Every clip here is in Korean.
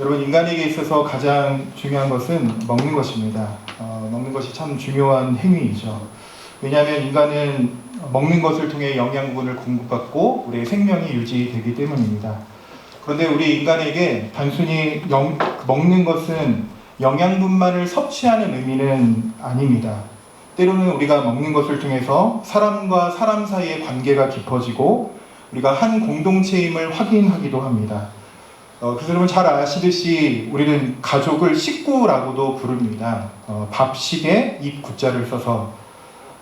여러분 인간에게 있어서 가장 중요한 것은 먹는 것입니다. 어, 먹는 것이 참 중요한 행위이죠. 왜냐하면 인간은 먹는 것을 통해 영양분을 공급받고 우리의 생명이 유지되기 때문입니다. 그런데 우리 인간에게 단순히 영- 먹는 것은 영양분만을 섭취하는 의미는 아닙니다. 때로는 우리가 먹는 것을 통해서 사람과 사람 사이의 관계가 깊어지고 우리가 한 공동체임을 확인하기도 합니다. 어, 그래서 여러분 잘 아시듯이 우리는 가족을 식구라고도 부릅니다. 어, 밥식에 입구자를 써서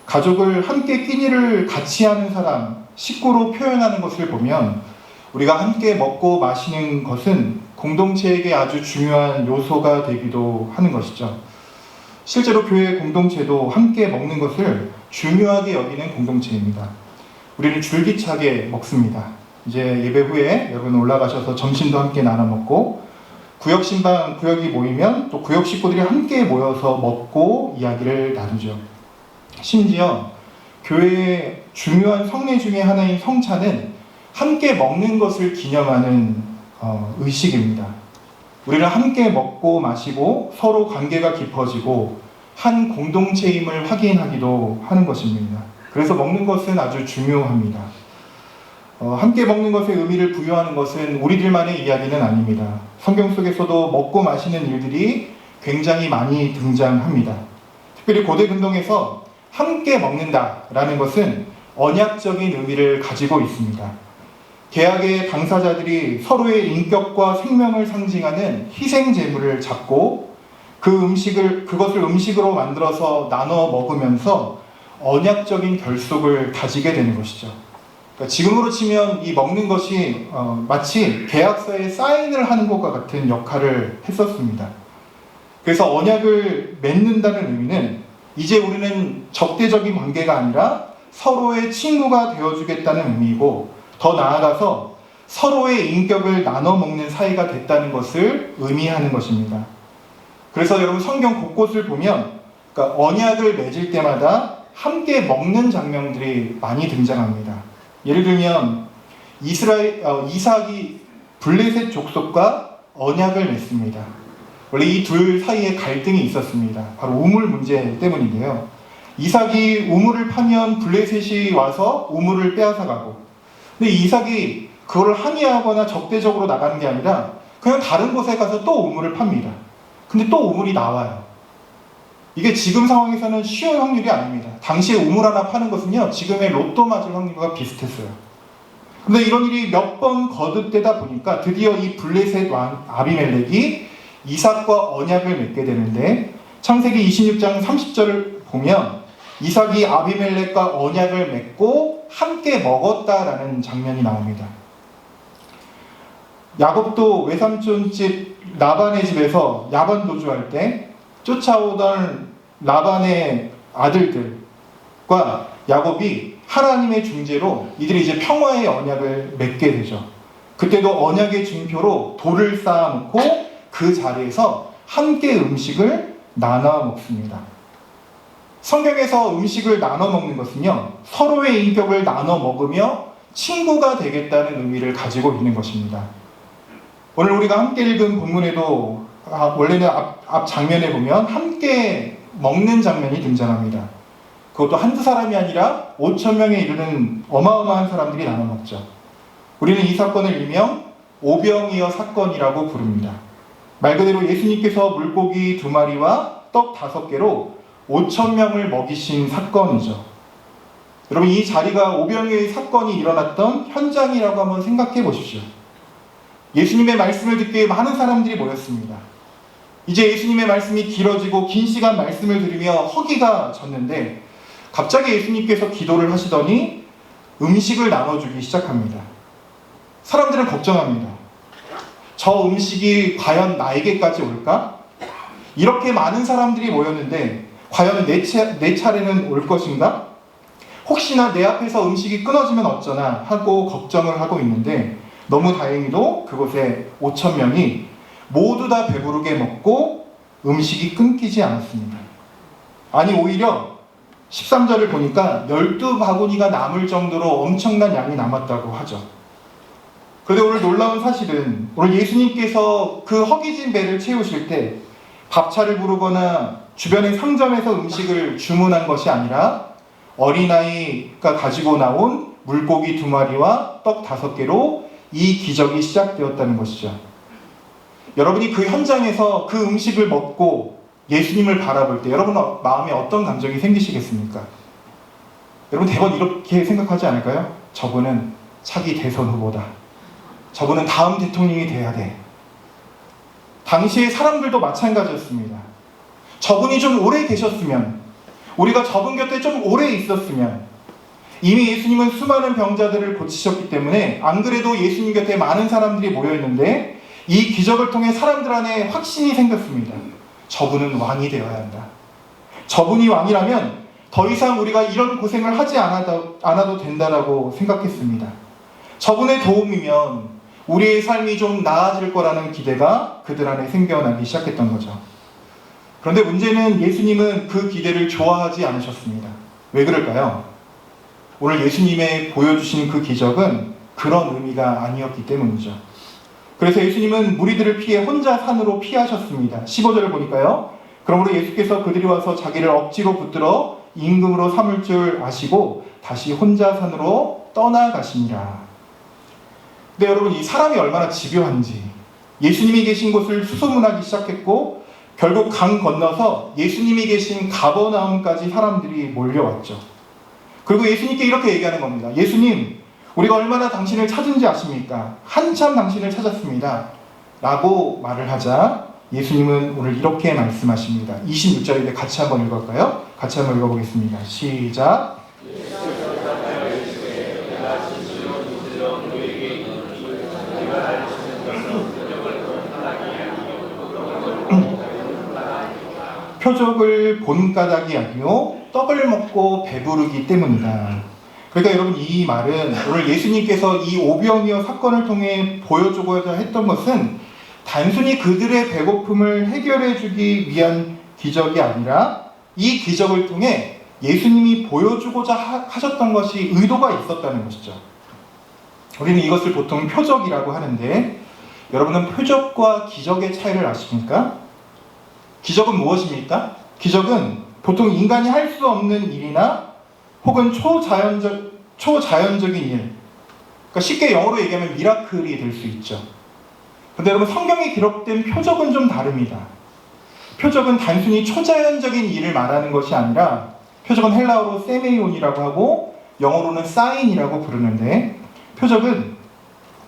가족을 함께 끼니를 같이 하는 사람, 식구로 표현하는 것을 보면 우리가 함께 먹고 마시는 것은 공동체에게 아주 중요한 요소가 되기도 하는 것이죠. 실제로 교회 공동체도 함께 먹는 것을 중요하게 여기는 공동체입니다. 우리는 줄기차게 먹습니다. 이제 예배 후에 여러분 올라가셔서 점심도 함께 나눠 먹고 구역 신방 구역이 모이면 또 구역 식구들이 함께 모여서 먹고 이야기를 나누죠. 심지어 교회의 중요한 성례 중에 하나인 성찬은 함께 먹는 것을 기념하는 어, 의식입니다. 우리는 함께 먹고 마시고 서로 관계가 깊어지고 한 공동체임을 확인하기도 하는 것입니다. 그래서 먹는 것은 아주 중요합니다. 어, 함께 먹는 것에 의미를 부여하는 것은 우리들만의 이야기는 아닙니다. 성경 속에서도 먹고 마시는 일들이 굉장히 많이 등장합니다. 특별히 고대 근동에서 함께 먹는다라는 것은 언약적인 의미를 가지고 있습니다. 계약의 당사자들이 서로의 인격과 생명을 상징하는 희생 제물을 잡고 그 음식을 그것을 음식으로 만들어서 나눠 먹으면서 언약적인 결속을 다지게 되는 것이죠. 그러니까 지금으로 치면 이 먹는 것이 어, 마치 계약서에 사인을 하는 것과 같은 역할을 했었습니다. 그래서 언약을 맺는다는 의미는 이제 우리는 적대적인 관계가 아니라 서로의 친구가 되어주겠다는 의미이고 더 나아가서 서로의 인격을 나눠 먹는 사이가 됐다는 것을 의미하는 것입니다. 그래서 여러분 성경 곳곳을 보면 그러니까 언약을 맺을 때마다 함께 먹는 장면들이 많이 등장합니다. 예를 들면 이스라엘 어, 이삭이 블레셋 족속과 언약을 맺습니다. 원래 이 둘 사이에 갈등이 있었습니다. 바로 우물 문제 때문인데요. 이삭이 우물을 파면 블레셋이 와서 우물을 빼앗아 가고 근데 이삭이 그걸 항의하거나 적대적으로 나가는 게 아니라 그냥 다른 곳에 가서 또 우물을 팝니다. 근데 또 우물이 나와요. 이게 지금 상황에서는 쉬운 확률이 아닙니다. 당시에 우물 하나 파는 것은요, 지금의 로또 맞을 확률과 비슷했어요. 근데 이런 일이 몇 번 거듭되다 보니까 드디어 이 블레셋 왕 아비멜렉이 이삭과 언약을 맺게 되는데 창세기 26장 30절을 보면 이삭이 아비멜렉과 언약을 맺고 함께 먹었다라는 장면이 나옵니다. 야곱도 외삼촌 집 라반의 집에서 야반 도주할 때 쫓아오던 라반의 아들들과 야곱이 하나님의 중재로 이들이 이제 평화의 언약을 맺게 되죠. 그때도 언약의 증표로 돌을 쌓아놓고 그 자리에서 함께 음식을 나눠 먹습니다. 성경에서 음식을 나눠 먹는 것은요, 서로의 인격을 나눠 먹으며 친구가 되겠다는 의미를 가지고 있는 것입니다. 오늘 우리가 함께 읽은 본문에도 아, 원래는 앞, 앞 장면에 보면 함께 먹는 장면이 등장합니다. 그것도 한두 사람이 아니라 5천 명에 이르는 어마어마한 사람들이 나눠 먹죠. 우리는 이 사건을 일명 오병이어 사건이라고 부릅니다. 말 그대로 예수님께서 물고기 두 마리와 떡 다섯 개로 5천 명을 먹이신 사건이죠. 여러분 이 자리가 오병이어의 사건이 일어났던 현장이라고 한번 생각해 보십시오. 예수님의 말씀을 듣기에 많은 사람들이 모였습니다. 이제 예수님의 말씀이 길어지고 긴 시간 말씀을 들으며 허기가 졌는데 갑자기 예수님께서 기도를 하시더니 음식을 나눠주기 시작합니다. 사람들은 걱정합니다. 저 음식이 과연 나에게까지 올까? 이렇게 많은 사람들이 모였는데 과연 내, 차, 내 차례는 올 것인가? 혹시나 내 앞에서 음식이 끊어지면 어쩌나 하고 걱정을 하고 있는데 너무 다행히도 그곳에 5천 명이 모두 다 배부르게 먹고 음식이 끊기지 않았습니다. 아니 오히려 13절을 보니까 12바구니가 남을 정도로 엄청난 양이 남았다고 하죠. 그런데 오늘 놀라운 사실은 오늘 예수님께서 그 허기진 배를 채우실 때 밥차를 부르거나 주변의 상점에서 음식을 주문한 것이 아니라 어린아이가 가지고 나온 물고기 두 마리와 떡 다섯 개로 이 기적이 시작되었다는 것이죠. 여러분이 그 현장에서 그 음식을 먹고 예수님을 바라볼 때 여러분 마음에 어떤 감정이 생기시겠습니까? 여러분 대번 이렇게 생각하지 않을까요? 저분은 차기 대선 후보다. 저분은 다음 대통령이 돼야 돼. 당시의 사람들도 마찬가지였습니다. 저분이 좀 오래 계셨으면, 우리가 저분 곁에 좀 오래 있었으면, 이미 예수님은 수많은 병자들을 고치셨기 때문에 안 그래도 예수님 곁에 많은 사람들이 모여 있는데 이 기적을 통해 사람들 안에 확신이 생겼습니다. 저분은 왕이 되어야 한다. 저분이 왕이라면 더 이상 우리가 이런 고생을 하지 않아도, 않아도 된다라고 생각했습니다. 저분의 도움이면 우리의 삶이 좀 나아질 거라는 기대가 그들 안에 생겨나기 시작했던 거죠. 그런데 문제는 예수님은 그 기대를 좋아하지 않으셨습니다. 왜 그럴까요? 오늘 예수님의 보여주신 그 기적은 그런 의미가 아니었기 때문이죠. 그래서 예수님은 무리들을 피해 혼자 산으로 피하셨습니다. 15절을 보니까요. 그러므로 예수께서 그들이 와서 자기를 억지로 붙들어 임금으로 삼을 줄 아시고 다시 혼자 산으로 떠나가시니라. 근데 여러분 이 사람이 얼마나 집요한지 예수님이 계신 곳을 수소문하기 시작했고 결국 강 건너서 예수님이 계신 가버나움까지 사람들이 몰려왔죠. 그리고 예수님께 이렇게 얘기하는 겁니다. 예수님, 우리가 얼마나 당신을 찾은지 아십니까? 한참 당신을 찾았습니다. 라고 말을 하자 예수님은 오늘 이렇게 말씀하십니다. 26절인데 같이 한번 읽을까요? 같이 한번 읽어보겠습니다. 시작. 표적을 본 까닭이 아니요 떡을 먹고 배부르기 때문이다. 그러니까 여러분 이 말은 오늘 예수님께서 이 오병이어 사건을 통해 보여주고자 했던 것은 단순히 그들의 배고픔을 해결해 주기 위한 기적이 아니라 이 기적을 통해 예수님이 보여주고자 하셨던 것이 의도가 있었다는 것이죠. 우리는 이것을 보통 표적이라고 하는데 여러분은 표적과 기적의 차이를 아십니까? 기적은 무엇입니까? 기적은 보통 인간이 할 수 없는 일이나 혹은 초자연적, 초자연적인 일. 그러니까 쉽게 영어로 얘기하면 미라클이 될 수 있죠. 근데 여러분 성경에 기록된 표적은 좀 다릅니다. 표적은 단순히 초자연적인 일을 말하는 것이 아니라 표적은 헬라어로 세메이온이라고 하고 영어로는 사인이라고 부르는데 표적은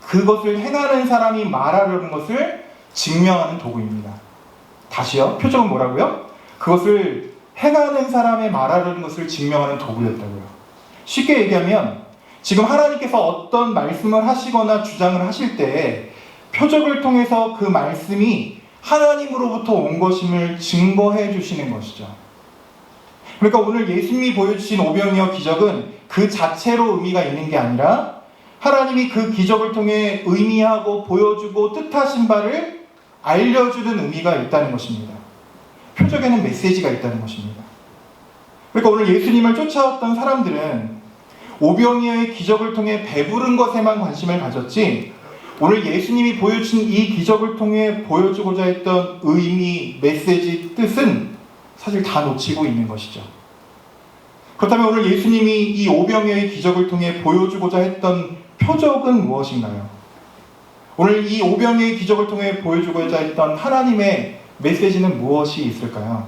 그것을 행하는 사람이 말하려는 것을 증명하는 도구입니다. 다시요. 표적은 뭐라고요? 그것을 행하는 사람의 말하는 것을 증명하는 도구였다고요. 쉽게 얘기하면 지금 하나님께서 어떤 말씀을 하시거나 주장을 하실 때 표적을 통해서 그 말씀이 하나님으로부터 온 것임을 증거해 주시는 것이죠. 그러니까 오늘 예수님이 보여주신 오병이어 기적은 그 자체로 의미가 있는 게 아니라 하나님이 그 기적을 통해 의미하고 보여주고 뜻하신 바를 알려주는 의미가 있다는 것입니다. 표적에는 메시지가 있다는 것입니다. 그러니까 오늘 예수님을 쫓아왔던 사람들은 오병이어의 기적을 통해 배부른 것에만 관심을 가졌지 오늘 예수님이 보여주신 이 기적을 통해 보여주고자 했던 의미, 메시지, 뜻은 사실 다 놓치고 있는 것이죠. 그렇다면 오늘 예수님이 이 오병이어의 기적을 통해 보여주고자 했던 표적은 무엇인가요? 오늘 이 오병이어의 기적을 통해 보여주고자 했던 하나님의 메시지는 무엇이 있을까요?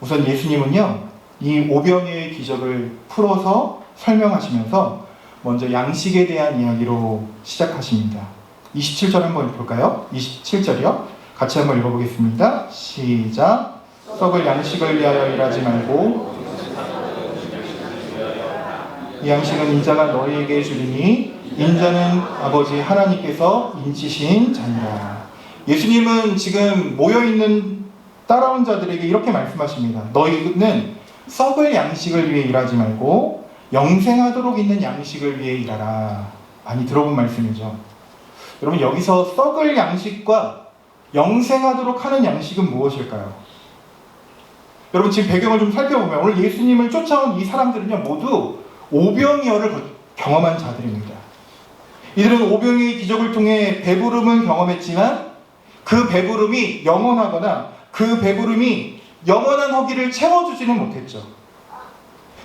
우선 예수님은요, 이 오병이의 기적을 풀어서 설명하시면서 먼저 양식에 대한 이야기로 시작하십니다. 27절 한번 볼까요? 27절이요. 같이 한번 읽어보겠습니다. 시작. 썩을 양식을 위하여 일하지 말고 이 양식은 인자가 너희에게 주리니 인자는 아버지 하나님께서 인치신 자니라. 예수님은 지금 모여있는 따라온 자들에게 이렇게 말씀하십니다. 너희는 썩을 양식을 위해 일하지 말고 영생하도록 있는 양식을 위해 일하라. 많이 들어본 말씀이죠. 여러분, 여기서 썩을 양식과 영생하도록 하는 양식은 무엇일까요? 여러분, 지금 배경을 좀 살펴보면 오늘 예수님을 쫓아온 이 사람들은요, 모두 오병이어를 경험한 자들입니다. 이들은 오병이의 기적을 통해 배부름은 경험했지만 그 배부름이 영원하거나 그 배부름이 영원한 허기를 채워주지는 못했죠.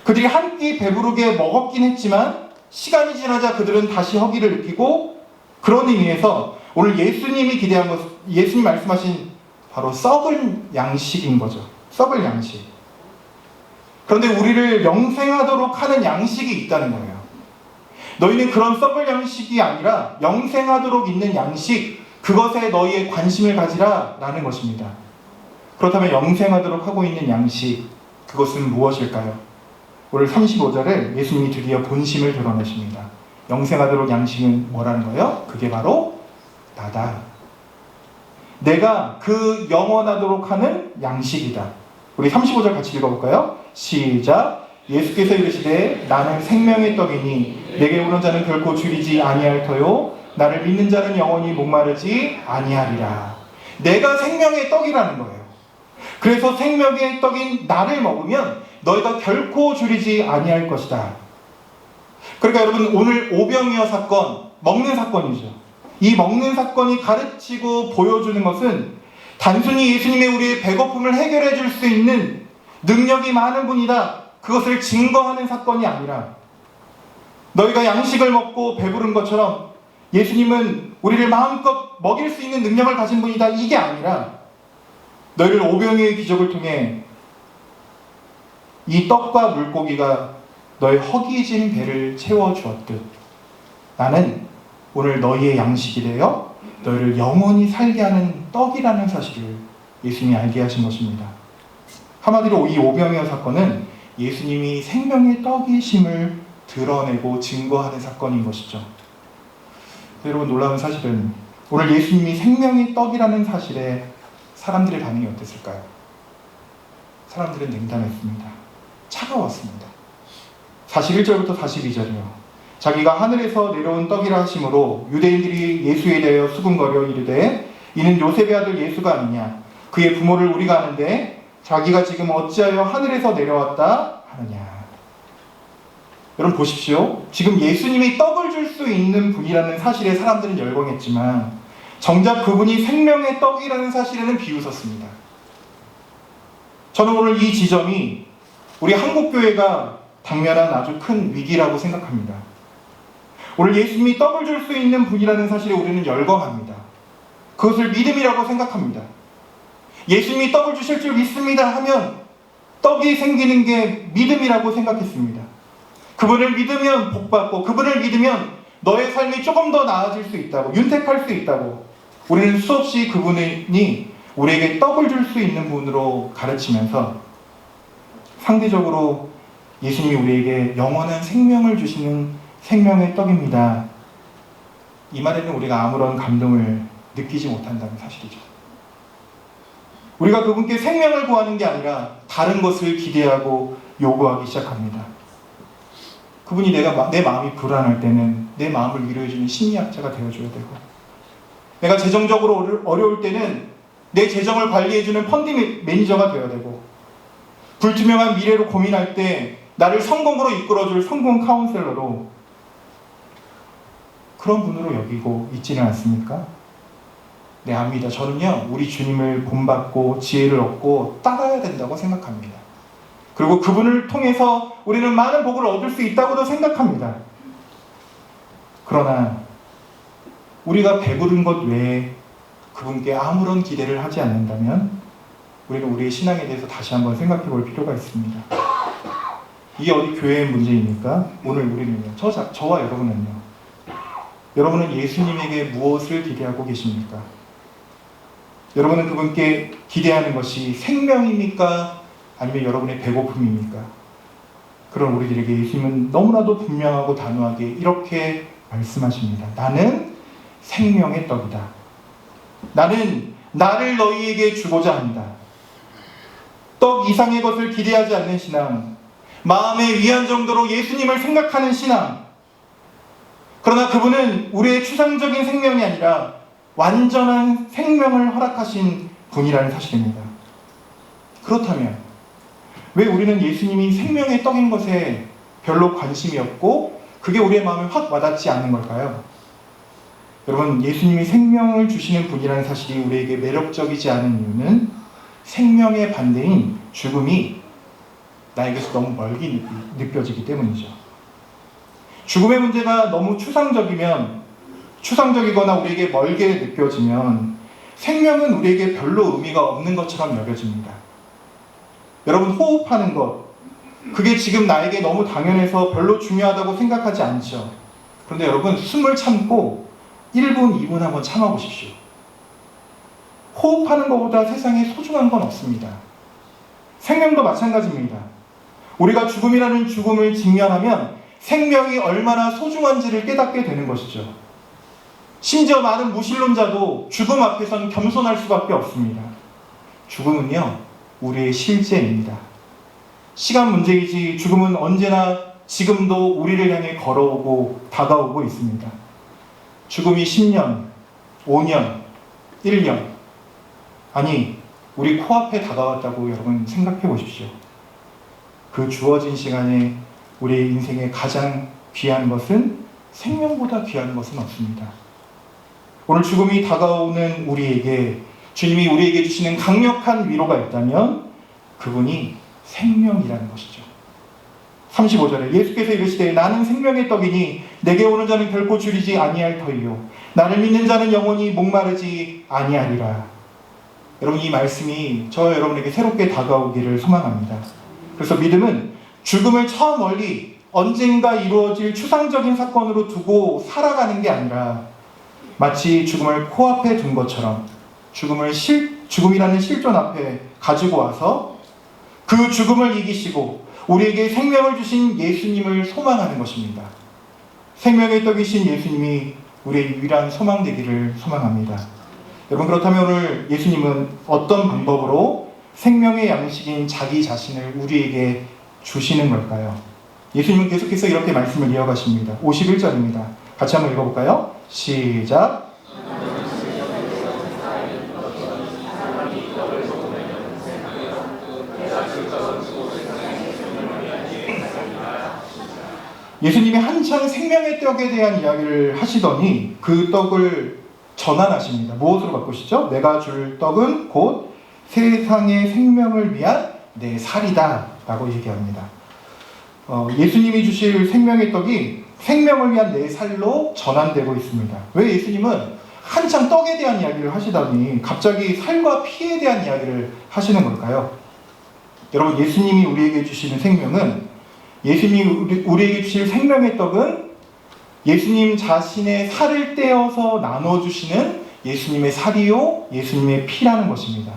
그들이 한 끼 배부르게 먹었긴 했지만 시간이 지나자 그들은 다시 허기를 느끼고 그런 의미에서 오늘 예수님이 기대한 것, 예수님 말씀하신 바로 썩은 양식인 거죠. 썩을 양식. 그런데 우리를 영생하도록 하는 양식이 있다는 거예요. 너희는 그런 썩을 양식이 아니라 영생하도록 있는 양식, 그것에 너희의 관심을 가지라 라는 것입니다. 그렇다면 영생하도록 하고 있는 양식, 그것은 무엇일까요? 오늘 35절에 예수님이 드디어 본심을 드러내십니다. 영생하도록 양식은 뭐라는 거예요? 그게 바로 나다. 내가 그 영원하도록 하는 양식이다. 우리 35절 같이 읽어볼까요? 시작. 예수께서 이르시되 나는 생명의 떡이니 내게 오는 자는 결코 줄이지 아니할 터요 나를 믿는 자는 영원히 목마르지 아니하리라. 내가 생명의 떡이라는 거예요. 그래서 생명의 떡인 나를 먹으면 너희가 결코 줄이지 아니할 것이다. 그러니까 여러분 오늘 오병이어 사건 먹는 사건이죠. 이 먹는 사건이 가르치고 보여주는 것은 단순히 예수님의 우리의 배고픔을 해결해 줄 수 있는 능력이 많은 분이다. 그것을 증거하는 사건이 아니라 너희가 양식을 먹고 배부른 것처럼 예수님은 우리를 마음껏 먹일 수 있는 능력을 가진 분이다. 이게 아니라 너희를 오병이의 기적을 통해 이 떡과 물고기가 너의 허기진 배를 채워 주었듯 나는 오늘 너희의 양식이 되어 너희를 영원히 살게 하는 떡이라는 사실을 예수님이 알게 하신 것입니다. 한마디로 이 오병이어 사건은 예수님이 생명의 떡이심을 드러내고 증거하는 사건인 것이죠. 여러분 놀라운 사실은 오늘 예수님이 생명의 떡이라는 사실에 사람들의 반응이 어땠을까요? 사람들은 냉담했습니다. 차가웠습니다. 41절부터 42절이요. 자기가 하늘에서 내려온 떡이라 하심으로 유대인들이 예수에 대하여 수군거려 이르되 이는 요셉의 아들 예수가 아니냐 그의 부모를 우리가 아는데 자기가 지금 어찌하여 하늘에서 내려왔다 하느냐 여러분 보십시오 지금 예수님이 떡을 줄 수 있는 분이라는 사실에 사람들은 열광했지만 정작 그분이 생명의 떡이라는 사실에는 비웃었습니다 저는 오늘 이 지점이 우리 한국교회가 당면한 아주 큰 위기라고 생각합니다 오늘 예수님이 떡을 줄 수 있는 분이라는 사실에 우리는 열광합니다. 그것을 믿음이라고 생각합니다. 예수님이 떡을 주실 줄 믿습니다 하면 떡이 생기는 게 믿음이라고 생각했습니다. 그분을 믿으면 복받고 그분을 믿으면 너의 삶이 조금 더 나아질 수 있다고 윤택할 수 있다고 우리는 수없이 그분이 우리에게 떡을 줄 수 있는 분으로 가르치면서 상대적으로 예수님이 우리에게 영원한 생명을 주시는 생명의 떡입니다. 이 말에는 우리가 아무런 감동을 느끼지 못한다는 사실이죠. 우리가 그분께 생명을 구하는 게 아니라 다른 것을 기대하고 요구하기 시작합니다. 그분이 내가 내 마음이 불안할 때는 내 마음을 위로해주는 심리학자가 되어줘야 되고, 내가 재정적으로 어려울 때는 내 재정을 관리해주는 펀딩 매니저가 되어야 되고, 불투명한 미래로 고민할 때 나를 성공으로 이끌어줄 성공 카운셀러로 그런 분으로 여기고 있지는 않습니까? 네, 압니다. 저는요, 우리 주님을 본받고 지혜를 얻고 따라야 된다고 생각합니다. 그리고 그분을 통해서 우리는 많은 복을 얻을 수 있다고도 생각합니다. 그러나 우리가 배부른 것 외에 그분께 아무런 기대를 하지 않는다면 우리는 우리의 신앙에 대해서 다시 한번 생각해 볼 필요가 있습니다. 이게 어디 교회의 문제입니까? 오늘 우리는요, 저, 저와 여러분은요, 여러분은 예수님에게 무엇을 기대하고 계십니까? 여러분은 그분께 기대하는 것이 생명입니까? 아니면 여러분의 배고픔입니까? 그런 우리들에게 예수님은 너무나도 분명하고 단호하게 이렇게 말씀하십니다. 나는 생명의 떡이다. 나는 나를 너희에게 주고자 합니다. 떡 이상의 것을 기대하지 않는 신앙, 마음의 위안 정도로 예수님을 생각하는 신앙, 그러나 그분은 우리의 추상적인 생명이 아니라 완전한 생명을 허락하신 분이라는 사실입니다. 그렇다면 왜 우리는 예수님이 생명의 떡인 것에 별로 관심이 없고 그게 우리의 마음에 확 와닿지 않는 걸까요? 여러분 예수님이 생명을 주시는 분이라는 사실이 우리에게 매력적이지 않은 이유는 생명의 반대인 죽음이 나에게서 너무 멀게 느- 느껴지기 때문이죠. 죽음의 문제가 너무 추상적이면 추상적이거나 우리에게 멀게 느껴지면 생명은 우리에게 별로 의미가 없는 것처럼 여겨집니다. 여러분 호흡하는 것 그게 지금 나에게 너무 당연해서 별로 중요하다고 생각하지 않죠. 그런데 여러분 숨을 참고 1분, 2분 한번 참아보십시오. 호흡하는 것보다 세상에 소중한 건 없습니다. 생명도 마찬가지입니다. 우리가 죽음이라는 죽음을 직면하면 생명이 얼마나 소중한지를 깨닫게 되는 것이죠. 심지어 많은 무신론자도 죽음 앞에선 겸손할 수밖에 없습니다. 죽음은요, 우리의 실제입니다. 시간 문제이지 죽음은 언제나 지금도 우리를 향해 걸어오고 다가오고 있습니다. 죽음이 10년, 5년, 1년, 아니, 우리 코앞에 다가왔다고 여러분 생각해 보십시오. 그 주어진 시간에 우리의 인생에 가장 귀한 것은 생명보다 귀한 것은 없습니다. 오늘 죽음이 다가오는 우리에게 주님이 우리에게 주시는 강력한 위로가 있다면 그분이 생명이라는 것이죠. 35절에 예수께서 이르시되 나는 생명의 떡이니 내게 오는 자는 결코 줄이지 아니할 터이요 나를 믿는 자는 영원히 목마르지 아니하리라. 여러분 이 말씀이 저 여러분에게 새롭게 다가오기를 소망합니다. 그래서 믿음은 죽음을 저 멀리 언젠가 이루어질 추상적인 사건으로 두고 살아가는 게 아니라 마치 죽음을 코앞에 둔 것처럼 죽음을 실, 죽음이라는 실존 앞에 가지고 와서 그 죽음을 이기시고 우리에게 생명을 주신 예수님을 소망하는 것입니다. 생명의 떡이신 예수님이 우리의 유일한 소망 되기를 소망합니다. 여러분 그렇다면 오늘 예수님은 어떤 방법으로 생명의 양식인 자기 자신을 우리에게 주시는 걸까요? 예수님은 계속해서 이렇게 말씀을 이어가십니다. 51절입니다. 같이 한번 읽어볼까요? 시작. 예수님이 한창 생명의 떡에 대한 이야기를 하시더니 그 떡을 전환하십니다. 무엇으로 바꾸시죠? 내가 줄 떡은 곧 세상의 생명을 위한 내 살이다. 라고 얘기합니다. 어, 예수님이 주실 생명의 떡이 생명을 위한 내 살로 전환되고 있습니다. 왜 예수님은 한창 떡에 대한 이야기를 하시더니 갑자기 살과 피에 대한 이야기를 하시는 걸까요? 여러분, 예수님이 우리에게 주시는 생명은 예수님이 우리- 우리에게 주실 생명의 떡은 예수님 자신의 살을 떼어서 나눠 주시는 예수님의 살이요, 예수님의 피라는 것입니다.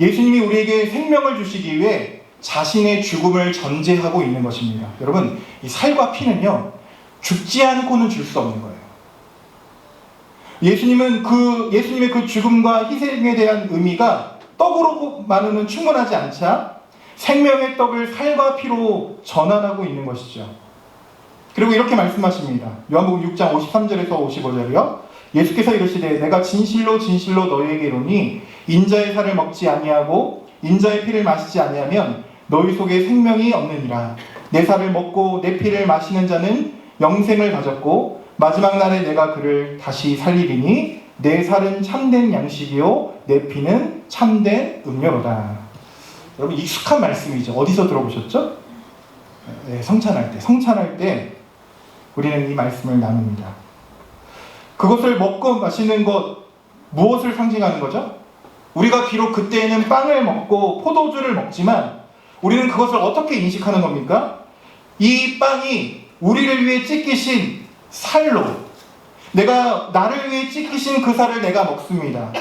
예수님이 우리에게 생명을 주시기 위해 자신의 죽음을 전제하고 있는 것입니다. 여러분, 이 살과 피는요, 죽지 않고는 줄 수 없는 거예요. 예수님은 그, 예수님의 그 죽음과 희생에 대한 의미가 떡으로만은 충분하지 않자 생명의 떡을 살과 피로 전환하고 있는 것이죠. 그리고 이렇게 말씀하십니다. 요한복음 6장 53절에서 55절이요. 예수께서 이르시되 내가 진실로 진실로 너희에게 이르니 인자의 살을 먹지 아니하고 인자의 피를 마시지 아니하면 너희 속에 생명이 없느니라. 내 살을 먹고 내 피를 마시는 자는 영생을 가졌고 마지막 날에 내가 그를 다시 살리리니 내 살은 참된 양식이요 내 피는 참된 음료로다. 여러분 익숙한 말씀이죠. 어디서 들어보셨죠? 네, 성찬할 때. 성찬할 때 우리는 이 말씀을 나눕니다. 그것을 먹고 마시는 것 무엇을 상징하는 거죠? 우리가 비록 그때에는 빵을 먹고 포도주를 먹지만 우리는 그것을 어떻게 인식하는 겁니까? 이 빵이 우리를 위해 찢기신 살로 내가 나를 위해 찢기신 그 살을 내가 먹습니다.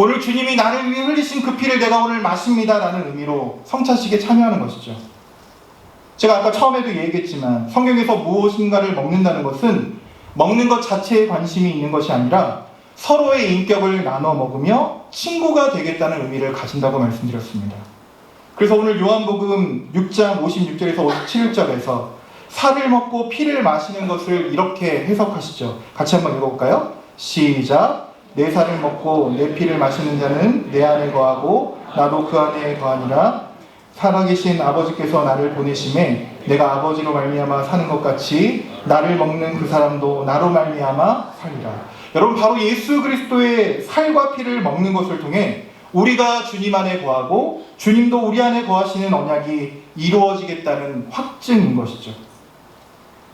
오늘 주님이 나를 위해 흘리신 그 피를 내가 오늘 마십니다. 라는 의미로 성찬식에 참여하는 것이죠. 제가 아까 처음에도 얘기했지만 성경에서 무엇인가를 먹는다는 것은 먹는 것 자체에 관심이 있는 것이 아니라 서로의 인격을 나눠 먹으며 친구가 되겠다는 의미를 가진다고 말씀드렸습니다. 그래서 오늘 요한복음 6장 56절에서 57절에서 살을 먹고 피를 마시는 것을 이렇게 해석하시죠. 같이 한번 읽어볼까요? 시작. 내 살을 먹고 내 피를 마시는 자는 내 안에 거하고 나도 그 안에 거하니라. 살아계신 아버지께서 나를 보내심에 내가 아버지로 말미암아 사는 것 같이 나를 먹는 그 사람도 나로 말미암아 살리라. 여러분 바로 예수 그리스도의 살과 피를 먹는 것을 통해 우리가 주님 안에 거하고 주님도 우리 안에 거하시는 언약이 이루어지겠다는 확증인 것이죠.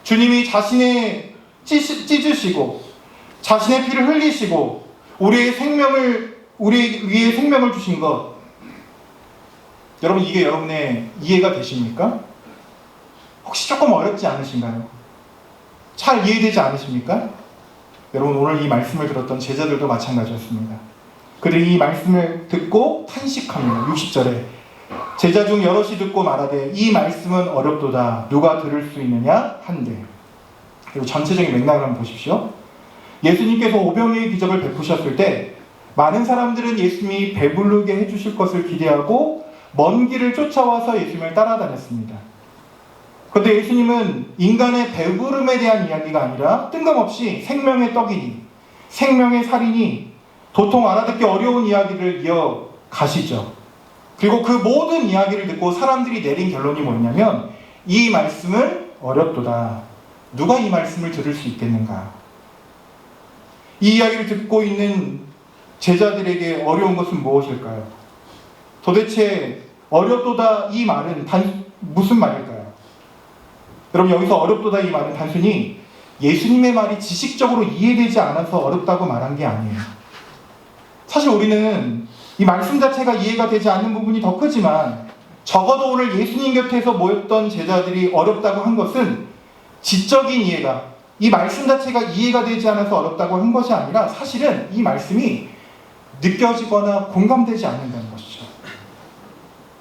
주님이 자신의 찢- 찢으시고 자신의 피를 흘리시고 우리의 생명을 우리 위에 생명을 주신 것 여러분 이게 여러분의 이해가 되십니까? 혹시 조금 어렵지 않으신가요? 잘 이해되지 않으십니까? 여러분 오늘 이 말씀을 들었던 제자들도 마찬가지였습니다. 그들이 이 말씀을 듣고 탄식합니다. 60절에 제자 중 여럿이 듣고 말하되 이 말씀은 어렵도다 누가 들을 수 있느냐 한대 그리고 전체적인 맥락을 한번 보십시오. 예수님께서 오병이의 기적을 베푸셨을 때 많은 사람들은 예수님이 배부르게 해주실 것을 기대하고 먼 길을 쫓아와서 예수님을 따라다녔습니다. 그런데 예수님은 인간의 배부름에 대한 이야기가 아니라 뜬금없이 생명의 떡이니 생명의 살이니 도통 알아듣기 어려운 이야기를 이어 가시죠. 그리고 그 모든 이야기를 듣고 사람들이 내린 결론이 뭐냐면 이 말씀을 어렵도다. 누가 이 말씀을 들을 수 있겠는가? 이 이야기를 듣고 있는 제자들에게 어려운 것은 무엇일까요? 도대체 어렵도다 이 말은 단 무슨 말일까요? 여러분 여기서 어렵도다 이 말은 단순히 예수님의 말이 지식적으로 이해되지 않아서 어렵다고 말한 게 아니에요. 사실 우리는 이 말씀 자체가 이해가 되지 않는 부분이 더 크지만 적어도 오늘 예수님 곁에서 모였던 제자들이 어렵다고 한 것은 지적인 이해가 이 말씀 자체가 이해가 되지 않아서 어렵다고 한 것이 아니라 사실은 이 말씀이 느껴지거나 공감되지 않는다는 것이죠.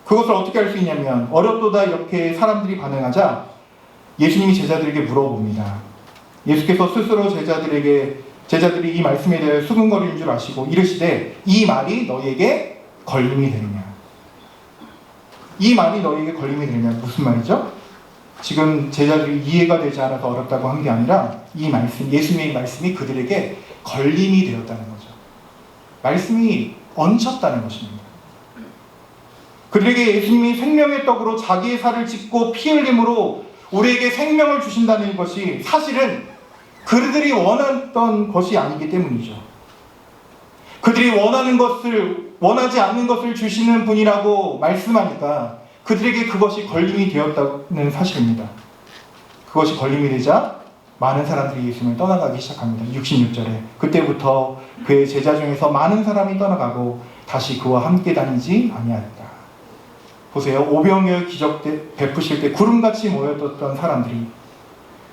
그것을 어떻게 알수 있냐면 어렵도다 이렇게 사람들이 반응하자 예수님이 제자들에게 물어봅니다. 예수께서 스스로 제자들에게 제자들이 이 말씀에 대해 수근거리는 줄 아시고 이르시되 이 말이 너에게 걸림이 되느냐? 이 말이 너에게 걸림이 되느냐? 무슨 말이죠? 지금 제자들이 이해가 되지 않아서 어렵다고 한 게 아니라 이 말씀, 예수님의 말씀이 그들에게 걸림이 되었다는 거죠. 말씀이 얹혔다는 것입니다. 그들에게 예수님이 생명의 떡으로 자기의 살을 찢고 피 흘림으로 우리에게 생명을 주신다는 것이 사실은 그들이 원했던 것이 아니기 때문이죠. 그들이 원하는 것을, 원하지 않는 것을 주시는 분이라고 말씀하니까 그들에게 그것이 걸림이 되었다는 사실입니다. 그것이 걸림이 되자 많은 사람들이 예수님을 떠나가기 시작합니다. 66절에. 그때부터 그의 제자 중에서 많은 사람이 떠나가고 다시 그와 함께 다니지 아니하였다. 보세요. 오병이어 기적 때 베푸실 때 구름같이 모였던 사람들이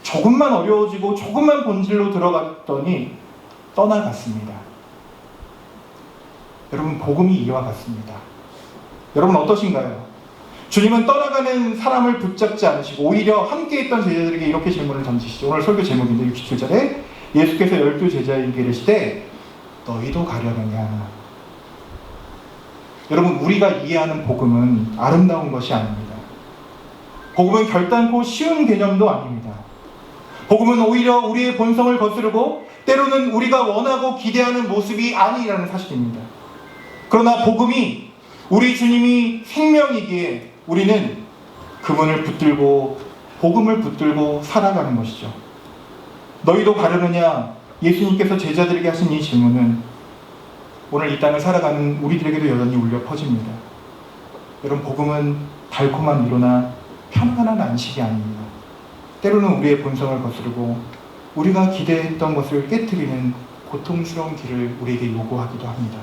조금만 어려워지고 조금만 본질로 들어갔더니 떠나갔습니다. 여러분 복음이 이와 같습니다. 여러분 어떠신가요? 주님은 떠나가는 사람을 붙잡지 않으시고 오히려 함께 있던 제자들에게 이렇게 질문을 던지시죠. 오늘 설교 제목인데 67절에 예수께서 열두 제자에게 이르시되 너희도 가려느냐 여러분 우리가 이해하는 복음은 아름다운 것이 아닙니다. 복음은 결단코 쉬운 개념도 아닙니다. 복음은 오히려 우리의 본성을 거스르고 때로는 우리가 원하고 기대하는 모습이 아니라는 사실입니다. 그러나 복음이 우리 주님이 생명이기에 우리는 그분을 붙들고 복음을 붙들고 살아가는 것이죠. 너희도 가려느냐? 예수님께서 제자들에게 하신 이 질문은 오늘 이 땅을 살아가는 우리들에게도 여전히 울려 퍼집니다. 여러분 복음은 달콤한 위로나 편안한 안식이 아닙니다. 때로는 우리의 본성을 거스르고 우리가 기대했던 것을 깨뜨리는 고통스러운 길을 우리에게 요구하기도 합니다.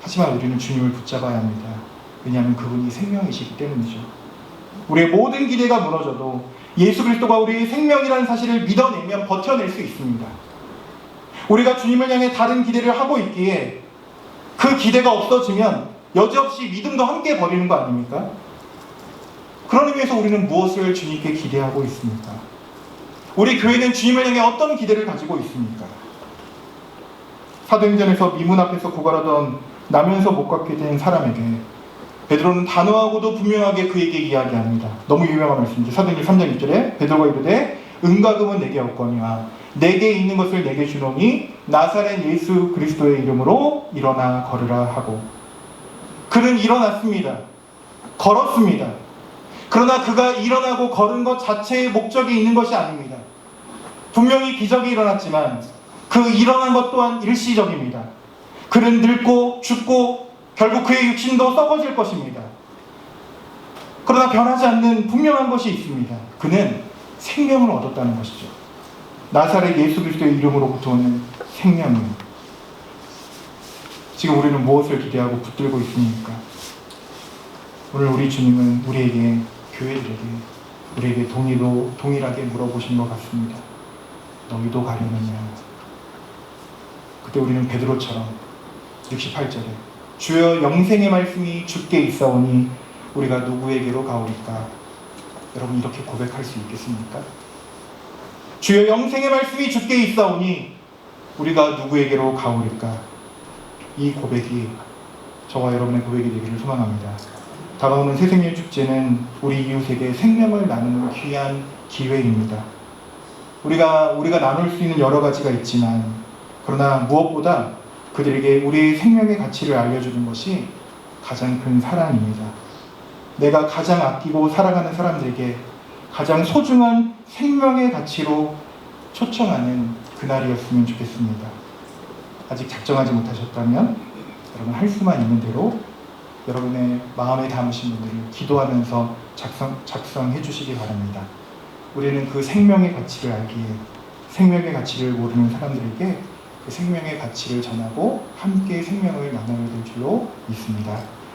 하지만 우리는 주님을 붙잡아야 합니다. 왜냐하면 그분이 생명이시기 때문이죠. 우리의 모든 기대가 무너져도 예수 그리스도가 우리의 생명이라는 사실을 믿어내면 버텨낼 수 있습니다. 우리가 주님을 향해 다른 기대를 하고 있기에 그 기대가 없어지면 여지없이 믿음도 함께 버리는 거 아닙니까? 그런 의미에서 우리는 무엇을 주님께 기대하고 있습니까? 우리 교회는 주님을 향해 어떤 기대를 가지고 있습니까? 사도행전에서 미문 앞에서 고갈하던 나면서 못 걷게 된 사람에게 베드로는 단호하고도 분명하게 그에게 이야기합니다. 너무 유명한 말씀이죠. 사도행전 3장 1절에 베드로가 이르되 은과 금은 내게 없거니와 내게 있는 것을 내게 주노니 나사렛 예수 그리스도의 이름으로 일어나 걸으라 하고 그는 일어났습니다. 걸었습니다. 그러나 그가 일어나고 걸은 것 자체의 목적이 있는 것이 아닙니다. 분명히 기적이 일어났지만 그 일어난 것 또한 일시적입니다. 그는 늙고 죽고 결국 그의 육신도 썩어질 것입니다. 그러나 변하지 않는 분명한 것이 있습니다. 그는 생명을 얻었다는 것이죠. 나사렛 예수 그리스도의 이름으로부터 오는 생명이요. 지금 우리는 무엇을 기대하고 붙들고 있습니까? 오늘 우리 주님은 우리에게 교회들에게 우리에게 동의로 동일하게 물어보신 것 같습니다. 너희도 가려느냐? 그때 우리는 베드로처럼 68절에 주여 영생의 말씀이 주께 있사오니 우리가 누구에게로 가오리까? 여러분 이렇게 고백할 수 있겠습니까? 주여 영생의 말씀이 주께 있사오니 우리가 누구에게로 가오리까? 이 고백이 저와 여러분의 고백이 되기를 소망합니다. 다가오는 새생일 축제는 우리 이웃에게 생명을 나누는 귀한 기회입니다. 우리가 우리가 나눌 수 있는 여러 가지가 있지만 그러나 무엇보다 그들에게 우리의 생명의 가치를 알려주는 것이 가장 큰 사랑입니다. 내가 가장 아끼고 살아가는 사람들에게 가장 소중한 생명의 가치로 초청하는 그날이었으면 좋겠습니다. 아직 작정하지 못하셨다면 여러분 할 수만 있는 대로 여러분의 마음에 담으신 분들을 기도하면서 작성, 작성해 주시기 바랍니다. 우리는 그 생명의 가치를 알기에 생명의 가치를 모르는 사람들에게 그 생명의 가치를 전하고 함께 생명을 나눠야 될 줄로 믿습니다.